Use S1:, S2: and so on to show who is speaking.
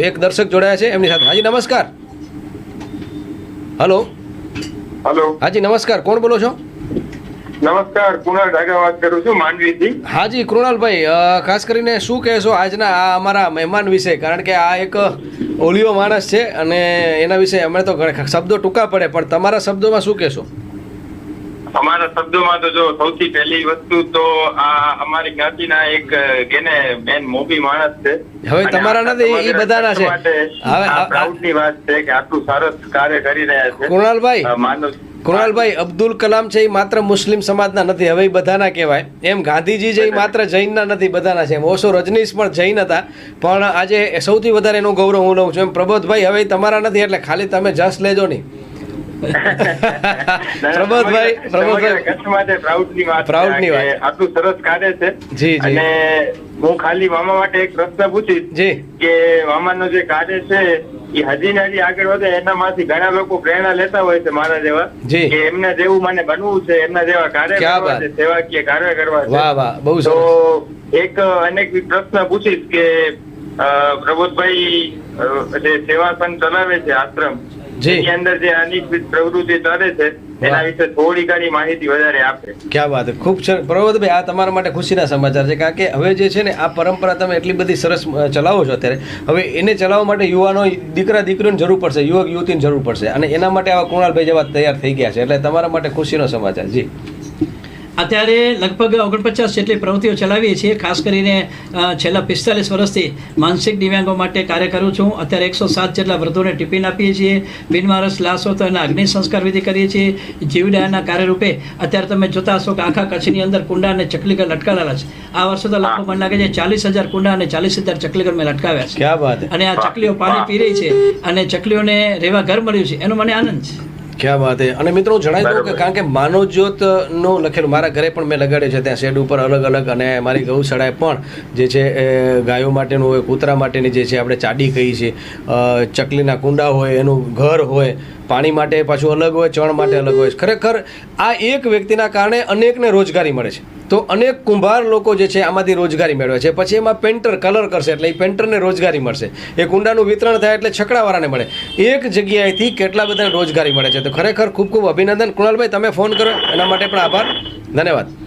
S1: એક દર્શક જોડાયા છે એમની સાથે. હાજી નમસ્કાર. હલો.
S2: હલો.
S1: હાજી નમસ્કાર. કોણ બોલો છો?
S2: નમસ્કાર કુણાલ ડાગા વાત કરું છું માંડવીથી.
S1: હાજી કૃણાલભાઈ ખાસ કરીને શું કહેશો આજના આ અમારા મહેમાન વિશે? કારણ કે આ એક ઓલિયો માણસ છે અને એના વિશે અમે તો ઘણા શબ્દો ટૂંકા પડે પણ તમારા શબ્દોમાં શું કહેશો?
S2: અમારા શબ્દોમાં તો જો સૌથી પહેલી વસ્તુ તો આ અમારી જ્ઞાતિના એક કેને બેન મોભી માણસ છે.
S1: હવે તમારા નથી, એ બધાના છે. હવે
S2: પ્રાઉડની વાત છે કે આટલું સરસ કાર્ય કરી રહ્યા છે.
S1: કુણાલભાઈ
S2: માનવ
S1: કુણાલભાઈ અબ્દુલ કલામ છે એ માત્ર મુસ્લિમ સમાજના નથી હવે બધાના કહેવાય. એમ ગાંધીજી છે એ માત્ર જૈનના નથી બધાના છે. એમ ઓશો રજનીશ પણ જૈન હતા. પણ આજે સૌથી વધારે એનું ગૌરવ હું લઉં છું. એમ પ્રબોધભાઈ હવે તમારા નથી એટલે ખાલી તમે જસ લેજો નહીં. પ્રબોધભાઈ પ્રબોધભાઈ
S2: કચ્છ પ્રાઉડની વાત છે
S1: ની વાત.
S2: આટલું સરસ કાર્ય છે
S1: જી, જી.
S2: અને હું ખાલી મામા માટે એક પ્રશ્ન પૂછીશ
S1: જી
S2: કે મામાનું જે કાર્ય છે એ હજી ને હજી આગળ વધે એનામાંથી ઘણા લોકો પ્રેરણા લેતા હોય છે મારા જેવા કે એમના જેવું મને બનવું છે એમના જેવા કાર્ય કરવા. છે સેવાકીય કાર્ય કરવા છે
S1: વાહ વાહ બહુ
S2: તો એક અનેક પ્રશ્ન પૂછીશ કે પ્રબોધભાઈ જે સેવા સંઘ ચલાવે છે આશ્રમ. એની અંદર જે અનેકવિધ પ્રવૃત્તિ ચાલે છે એના વિશે થોડી ઘણી માહિતી વધારે આપે.
S1: ક્યાં વાત ખૂબ સરસ. આ તમારા માટે ખુશીના સમાચાર છે કારણ કે હવે જે છે ને આ પરંપરા તમે એટલી બધી સરસ ચલાવો છો અત્યારે. હવે એને ચલાવવા માટે યુવાનો દીકરા દીકરીઓની જરૂર પડશે યુવક યુવતીની જરૂર પડશે. અને એના માટે આવા કુણાલભાઈ જેવા તૈયાર થઈ ગયા છે. એટલે તમારા માટે ખુશીનો સમાચાર. જી.
S3: અત્યારે લગભગ ઓગણપચાસ જેટલી પ્રવૃત્તિઓ ચલાવીએ છીએ ખાસ કરીને છેલ્લા પિસ્તાલીસ વર્ષથી માનસિક દિવ્યાંગો માટે કાર્ય કરું છું. અત્યારે એકસો સાત જેટલા વૃદ્ધોને ટિફિન આપીએ છીએ. બિનવારસ લાશ તો એના અગ્નિ સંસ્કાર વિધિ કરીએ છીએ. જીવડાના કાર્યરૂપે અત્યારે તમે જોતા હશો કે આખા કચ્છની અંદર કુંડા અને ચકલીગર લટકાવેલા છે. આ વર્ષે તો લગભગ મને લાગે છે. ચાલીસ હજાર કુંડા અને ચાલીસ હજાર ચકલીગર મેં લટકાવ્યા છે. અને આ ચકલીઓ પાણી પી રહી છે અને ચકલીઓને રહેવા ઘર મળ્યું છે. એનો મને આનંદ છે.
S1: ક્યાં વાત છે અને મિત્રો જણાવી દઉં કે કારણ કે માનવ જ્યોતનું લખેલું મારા ઘરે પણ મેં લગાડ્યું છે ત્યાં શેડ ઉપર અલગ અલગ અને મારી ગૌશાળાએ પણ જે છે ગાયો માટેનું હોય કૂતરા માટેની જે છે આપણે ચાડી કહીએ છીએ ચકલીના કુંડા હોય એનું ઘર હોય પાણી માટે પાછું અલગ હોય ચણ માટે અલગ હોય ખરેખર આ એક વ્યક્તિના કારણે અનેકને રોજગારી મળે છે. તો અનેક કુંભાર લોકો જે છે આમાંથી રોજગારી મેળવે છે. પછી એમાં પેન્ટર કલર કરશે એટલે એ પેન્ટરને રોજગારી મળશે. એ કુંડાનું વિતરણ થાય એટલે છકડાવાળાને મળે. એક જગ્યાએથી કેટલા બધાને રોજગારી મળે છે? તો ખરેખર ખૂબ ખૂબ અભિનંદન કુણાલભાઈ, તમે ફોન કરો એના માટે પણ આભાર. ધન્યવાદ.